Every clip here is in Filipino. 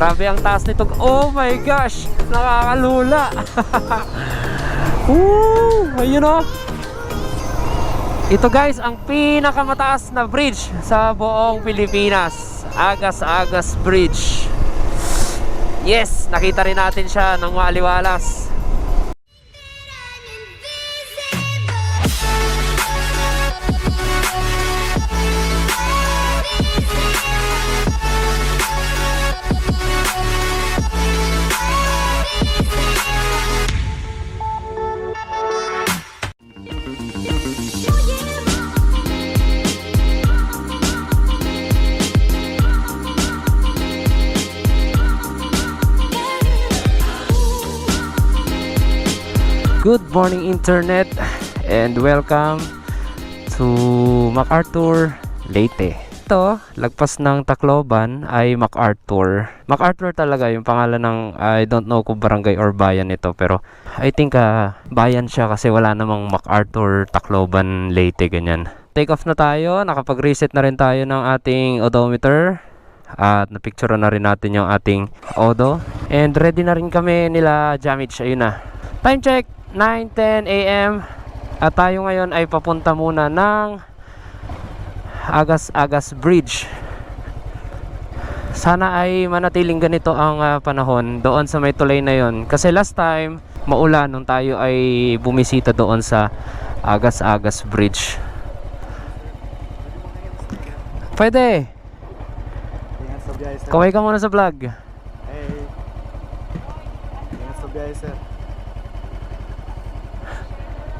Grabe ang taas nito. Oh my gosh! Nakakalula! Woo! Ayun oh! Ito guys, ang pinakamataas na bridge sa buong Pilipinas. Agas-Agas Bridge. Yes! Nakita rin natin siya ng maaliwalas. Good morning internet and welcome to MacArthur, Leyte. Ito, lagpas ng Tacloban ay MacArthur. MacArthur talaga yung pangalan ng I don't know kung barangay or bayan ito pero I think ah, bayan siya kasi wala namang MacArthur, Tacloban, Leyte ganyan. Take off na tayo, nakapag-reset na rin tayo ng ating odometer at napicture na rin natin yung ating odo and ready na rin kami nila Jamich ayun na time check 9:10 a.m. at tayo ngayon ay papunta muna ng Agas-Agas Bridge sana ay manatiling ganito ang ah, panahon doon sa may tulay na yon kasi last time maulan nung tayo ay bumisita doon sa Agas-Agas Bridge pwede. Kaway ka muna sa vlog. Hey. Ingat sa biyahe, sir.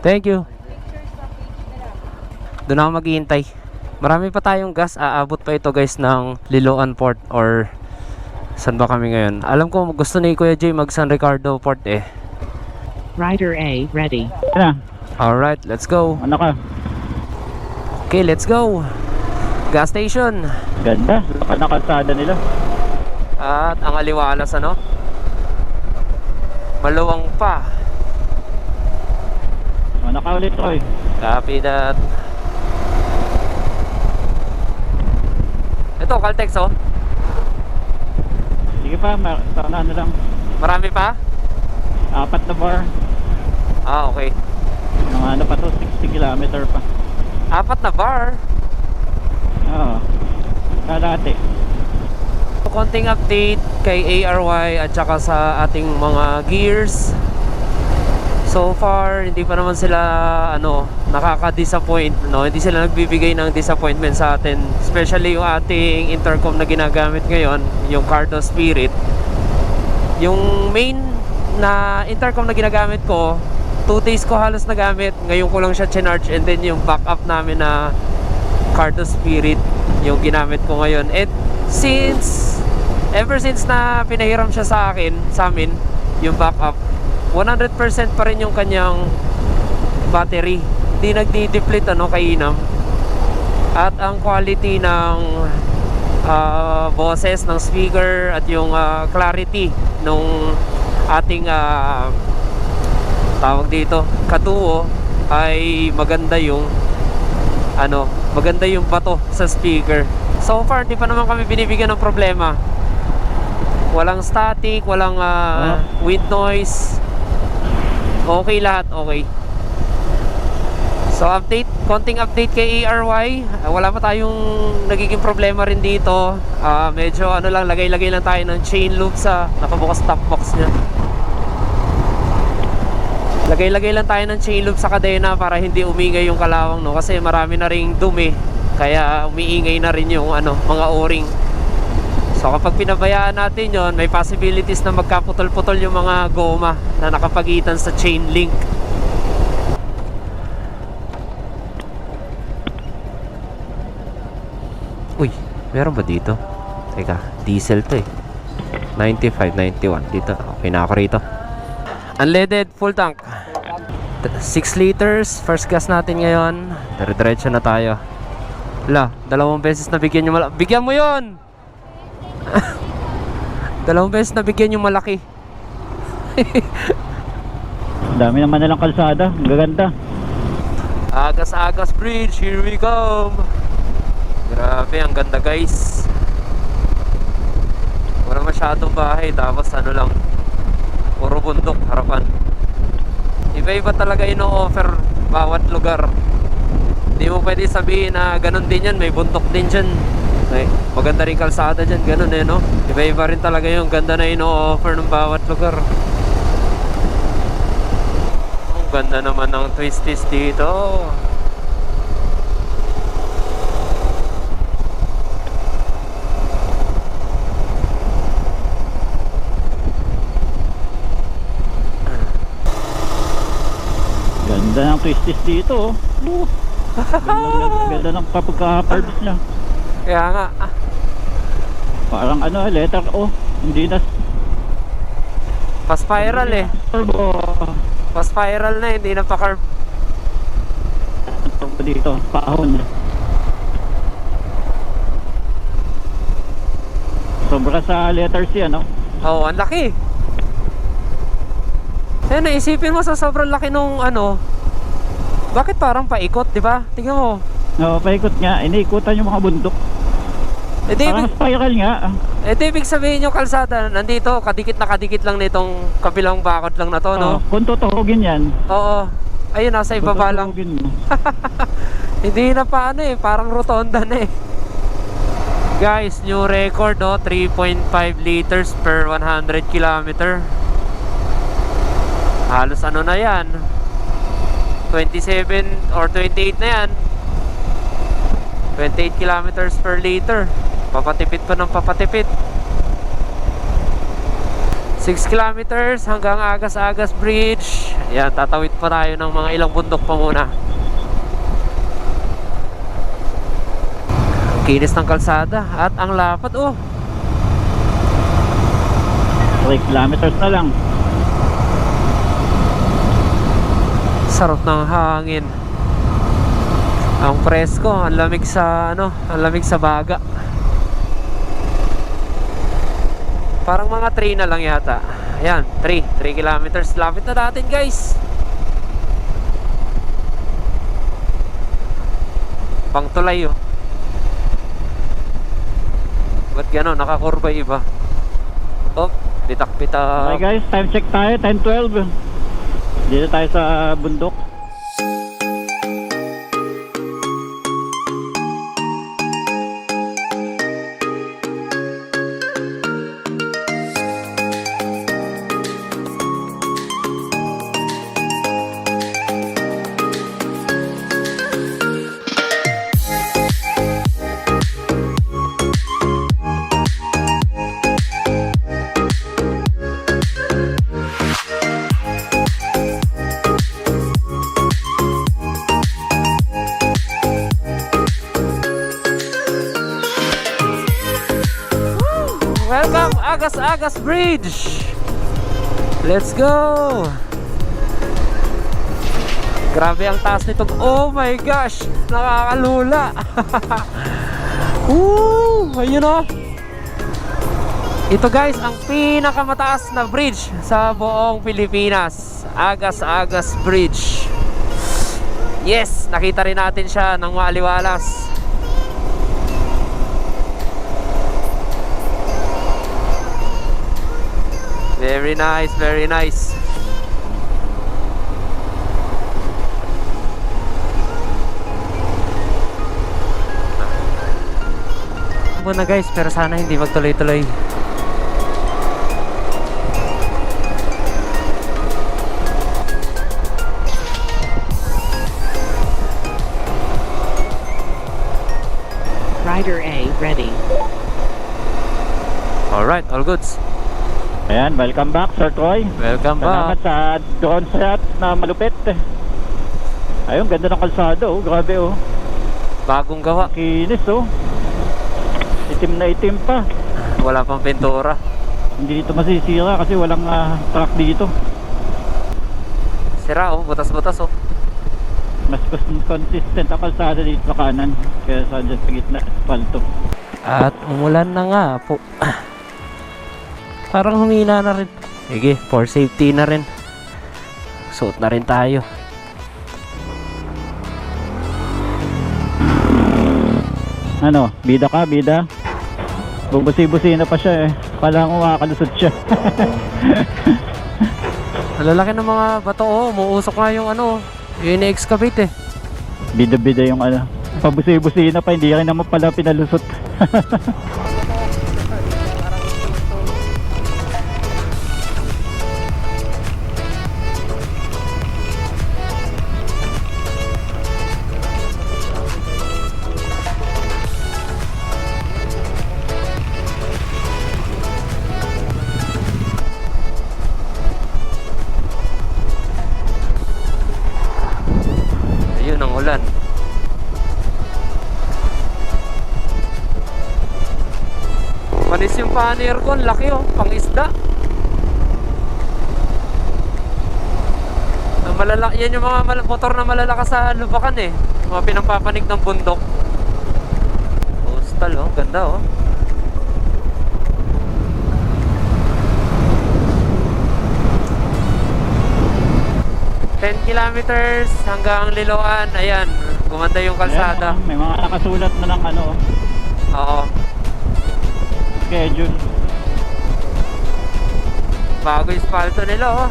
Thank you. Doon ako maghihintay. Marami pa tayong gas. Aabot pa ito guys ng Liloan Port or saan ba kami ngayon? Alam ko gusto ni Kuya Jay mag San Ricardo Port eh. Rider A, ready. Ano? Alright, let's go. Ano ka? Okay, let's go. Gas station. Ganda. Ano kalsada nila? At ang aliwalas ano? Maluwang pa. Ano ka ulit, Roy? Copy that. Ito, Caltex oh. Sige pa, ma- sana ano lang. Marami pa? Apat na bar. Ah, okay. Mga ano pa to, 60 kilometer pa. Apat na bar. Oo. Kalate. Konting update kay ARY at saka sa ating mga gears. So far, hindi pa naman sila ano, nakaka-disappoint, no? Hindi sila nagbibigay ng disappointment sa atin, especially yung ating intercom na ginagamit ngayon, yung Cardo Spirit. Yung main na intercom na ginagamit ko, 2 days ko halos nagamit. Ngayon ko lang siya chinarge and then yung backup namin na Cardo Spirit yung ginamit ko ngayon. And since ever since na pinahiram siya sa akin, sa amin, yung backup, 100% pa rin yung kanyang battery. Hindi nagdi-deplete ano kainam. At ang quality ng ah, boses ng speaker at yung ah, clarity nung ating ah, tawag dito, katuo ay maganda yung ano, maganda yung bato sa speaker. So far, di pa naman kami binibigyan ng problema. Walang static, walang ah, wind noise. Okay lahat, okay. So update, konting update kay ARY. Wala pa tayong nagiging problema rin dito. Ah, medyo ano lang, lagay-lagay lang tayo ng chain loop sa nakabukas top box niya. Lagay-lagay lang tayo ng chain loop sa kadena para hindi umingay yung kalawang no kasi marami na ring dumi kaya umiingay na rin yung ano mga o-ring. So kapag pinabayaan natin yon, may possibilities na magkaputol-putol yung mga goma na nakapagitan sa chain link. Uy, meron ba dito? Teka, diesel to eh. 95, 91. Dito, okay na ako rito. Unleaded, full tank. 6 liters, first gas natin ngayon. Dire-diretso na tayo. Wala, dalawang beses na bigyan yung malaki. Bigyan mo yon dalawang beses na bigyan yung malaki. Dami naman nilang kalsada. Ang gaganda. Agas-agas bridge, here we come. Grabe, ang ganda guys. Wala, mas masyadong bahay tapos ano lang puro bundok harapan iba-iba talaga ino-offer bawat lugar hindi mo pwede sabihin na ganun din yan may bundok din dyan may, maganda rin kalsada dyan ganun eh no iba-iba rin talaga yung ganda na ino-offer ng bawat lugar ang ganda naman ng twisties dito Ganda ng twisties dito, oh. Oh. Ganda, ganda ng kapagka-curves niya. Kaya nga ah, Parang ano, letter O. Hindi na pa-spiral eh turbo. pa-spiral na hindi na pa-carb Turbo dito, pahon. Sobra sa letter C, ano? Oo, oh, ang laki. Eh, naisipin mo sa sobrang laki nung ano, bakit parang paikot, di ba? Tingnan mo. No, paikot nga. Iniikutan yung mga bundok. Eh, di, Parang spiral nga. eh, di, ibig sabihin yung kalsada, nandito, kadikit na kadikit lang nitong kabilang bakod lang na to, no? Oh, kung tutuhugin yan, Oo. Ayun, nasa ibaba lang. Hindi na pa ano eh, parang rotonda na eh. Guys, new record oh, 3.5 liters per 100 kilometer. Halos ano na yan? 27 or 28 na yan. 28 kilometers per liter. Papatipid pa ng papatipid. 6 kilometers hanggang Agas-Agas Bridge. Ayan, tatawid pa tayo ng mga ilang bundok pa muna. Kinis ng kalsada at ang lapad oh. 3 kilometers na lang. Sarap ng hangin. Ang presko, ang lamig sa ano, ang lamig sa baga. Parang mga 3 na lang yata. Ayan, 3, 3 kilometers. Lapit na natin, guys. Pangtulay oh. Ba't gano'n? Nakakurba iba. Oh, pitak-pitak. Okay guys, time check tayo, 10.12. Dito tayo sa bundok. Welcome Agas Agas Bridge. Let's go. Grabe ang taas nito. Oh my gosh, nakakalula. Woo! Ayun oh. Ito guys, ang pinakamataas na bridge sa buong Pilipinas. Agas Agas Bridge. Yes, nakita rin natin siya ng maaliwalas. Very nice, very nice. Muna guys, pero sana hindi magtuloy-tuloy. Rider A ready. Alright, all goods. Ayan, welcome back Sir Troy. Welcome Salamat back. sa drone shot na malupit. Ayun, ganda ng kalsada oh. Grabe oh. Bagong gawa. Kinis oh. Itim na itim pa. Wala pang pintura. Hindi dito masisira kasi walang ah, truck dito. Sira oh, butas-butas oh. Mas cons- consistent ang kalsada dito sa kanan kaysa dyan sa gitna asfalto. At umulan na nga po. Parang humina na rin. Sige, for safety na rin. Suot na rin tayo. Ano, bida ka, bida? Bubusi-busi na pa siya eh. Kala ko makakalusot siya. Lalaki ng mga bato, oh. Umuusok nga yung ano, yung ina-excavate eh. Bida-bida yung ano. Pabusi-busi na pa, hindi rin naman pala pinalusot. aircon, laki oh, pang isda. Ang malala yan yung mga motor na malalakas sa lubakan eh. Mga pinangpapanig ng bundok. Coastal oh, ganda oh. Ten kilometers hanggang Liloan. Ayan, gumanda yung kalsada. Ayan, oh, may mga nakasulat na ng ano, Oo. schedule. Bago yung spalto nila, oh.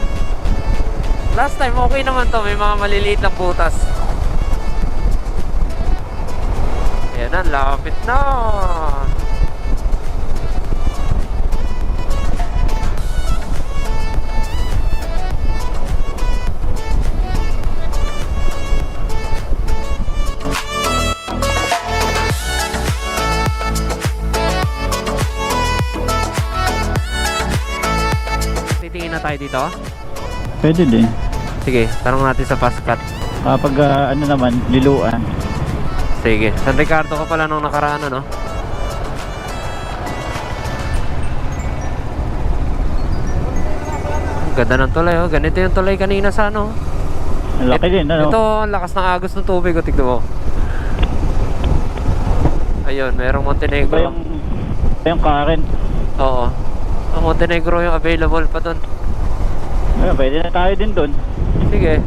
Last time, okay naman to. May mga maliliit na butas. Ayan na, lapit na. Tayo dito. Pwede din. Sige, tanong natin sa Pascat. Kapag ah, ano naman, liluan. Sige, San Ricardo ka pala nung nakaraan, ano? Ang Ganda ng tulay, oh. Ganito yung tulay kanina sa ano. Ang laki din, ano? Ito, ang lakas ng agos ng tubig, oh. Tignan mo. Ayun, merong Iba Montenegro. yung, iba yung current. Oo. Ang Montenegro yung available pa doon. Ayun, pwede na tayo din doon. Sige.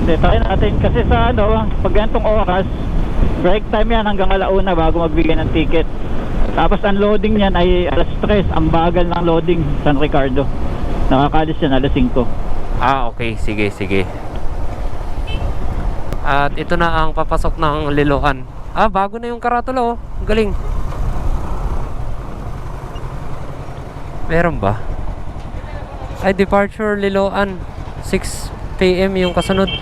Hindi, tayo natin. Kasi sa ano, pag ganitong oras, break time yan hanggang alauna bago magbigay ng ticket. Tapos ang loading niyan ay alas 3, ang bagal ng loading San Ricardo. Nakakalis yan alas 5. Ah, okay. Sige, sige. At ito na ang papasok ng Liloan. Ah, bago na yung karatula, oh. Galing. Meron ba? Ay, departure Liloan. 6 p.m. yung kasunod.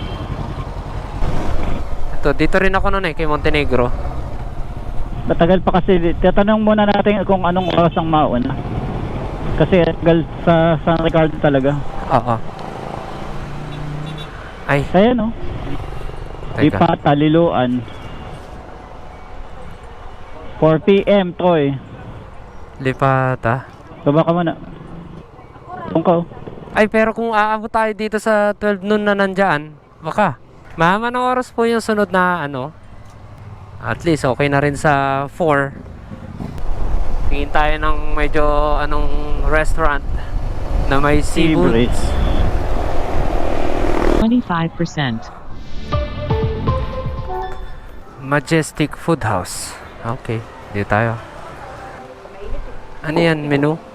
Ito, dito rin ako noon eh, kay Montenegro. Matagal pa kasi. Tatanong muna natin kung anong oras ang mauna. Kasi tagal sa San Ricardo talaga. Oo. Ay, Kaya no. Ipata, Liluan. 4 p.m. Troy. Lipata. Baba ka muna. Tungkaw. Ay, pero kung aabot tayo dito sa 12 noon na nandyan, baka. Mahama ng oras po yung sunod na ano. At least okay na rin sa 4. Tingin tayo ng medyo anong restaurant na may seafood. Favorites. 25%. Majestic Food House. Okay, dito tayo. Ano yan, menu?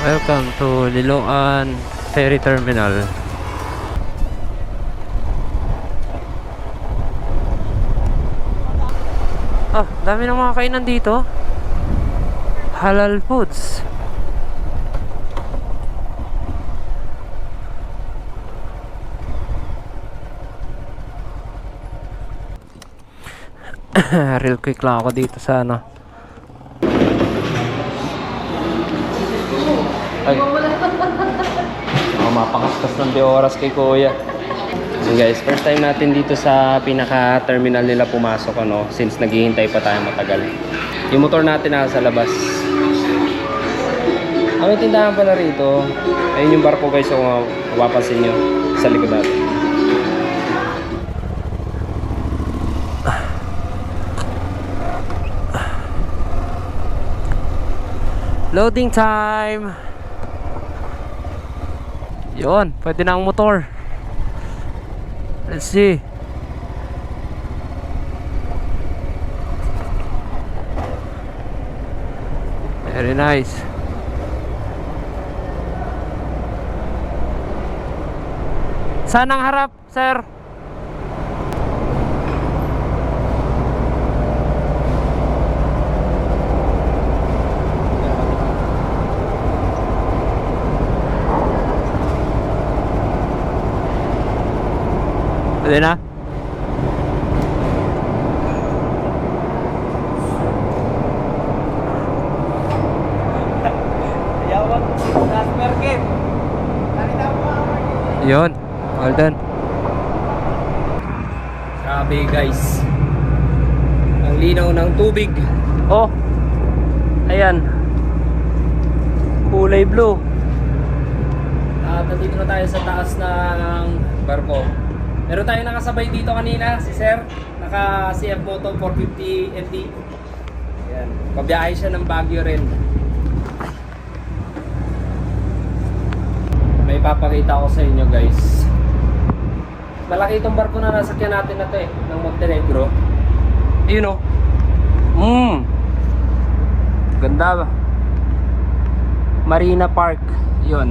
Welcome to Liloan Ferry Terminal. Ah, dami ng mga kainan dito. Halal foods. Real quick lang ako dito sa ano. Ay. Ako mapakaskas ng oras kay kuya. So guys, first time natin dito sa pinaka-terminal nila pumasok ano, since naghihintay pa tayo matagal. Yung motor natin nasa labas. Ah, may tindahan pala rito. Ayun yung barko guys, kung mapapansin nyo sa likod natin. Loading time! Yun, pwede na ang motor. Let's see. Very nice. Saan ang harap, sir? Last market. Nakita mo ako. Yun, all done. Grabe guys. Ang linaw ng tubig. Oh. Ayan. Kulay blue. At nandito na tayo sa taas ng barko. Meron tayo nakasabay dito kanina, si Sir. Naka CF Moto 450 FD. Ayan. Pabiyahe siya ng Baguio rin. May papakita ko sa inyo guys. Malaki itong barko na nasakyan natin na eh, ng Montenegro. Ayun oh. Mmm. Ganda ba? Marina Park. Yun.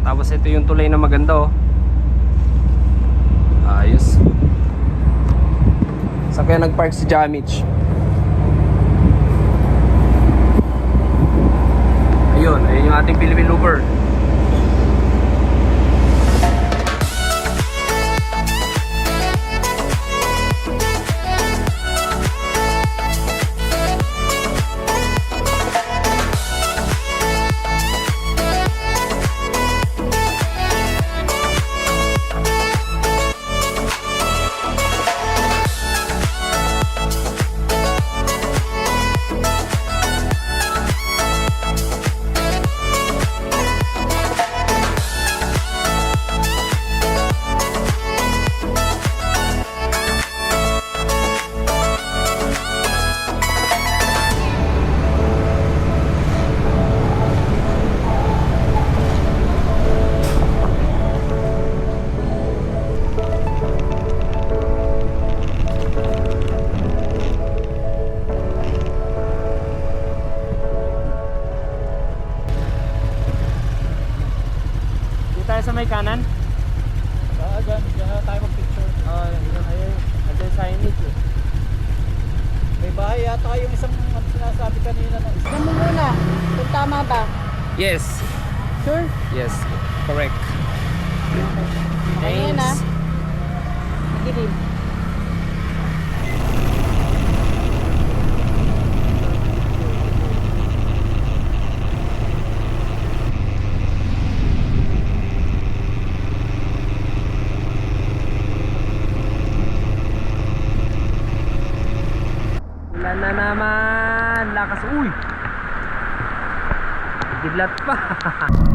Tapos ito yung tulay na maganda oh. Ayos. Sa kaya nag-park si Jamich. Ayun, ayun yung ating Philippine Looper. Sa may kanan. Ah, dyan, dyan na tayo mag-picture. Oh, yun ayun. Andiyan signage eh. May bahay yata yung isang ano sinasabi kanina na isa. Mo muna kung tama ba. Yes. Sure? Yes. Correct. Ayan ah. Madilim. Wala na naman. Lakas. Uy! Gidlat pa.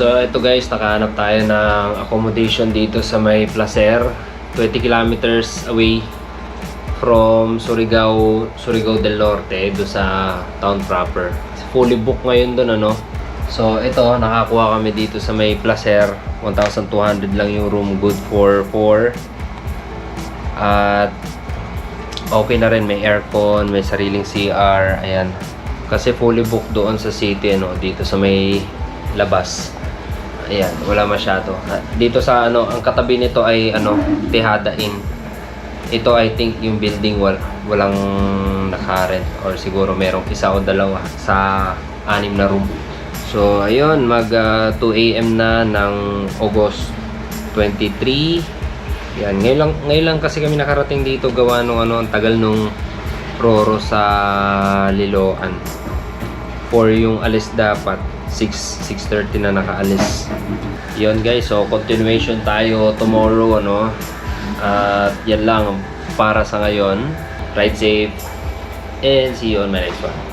So ito guys, nakahanap tayo ng accommodation dito sa may Placer, 20 kilometers away from Surigao, Surigao del Norte, do sa town proper. Fully booked ngayon doon ano. So ito, nakakuha kami dito sa may Placer, 1,200 lang yung room, good for 4. At okay na rin, may aircon, may sariling CR, ayan. Kasi fully booked doon sa city, ano, dito sa may labas. Ayan, wala masyado. Dito sa ano, ang katabi nito ay ano, Tejada Inn. Ito I think yung building wal, walang nakarent or siguro merong isa o dalawa sa anim na room. So ayun, mag ah, 2 AM na ng August 23. Yan, ngayon lang, ngayon lang kasi kami nakarating dito gawa nung ano, ang tagal nung Roro sa Liloan. 4 yung alis dapat. 6, 6.30 na nakaalis. Yun guys, so continuation tayo tomorrow, ano. At yan lang para sa ngayon. Ride safe and see you on my next one.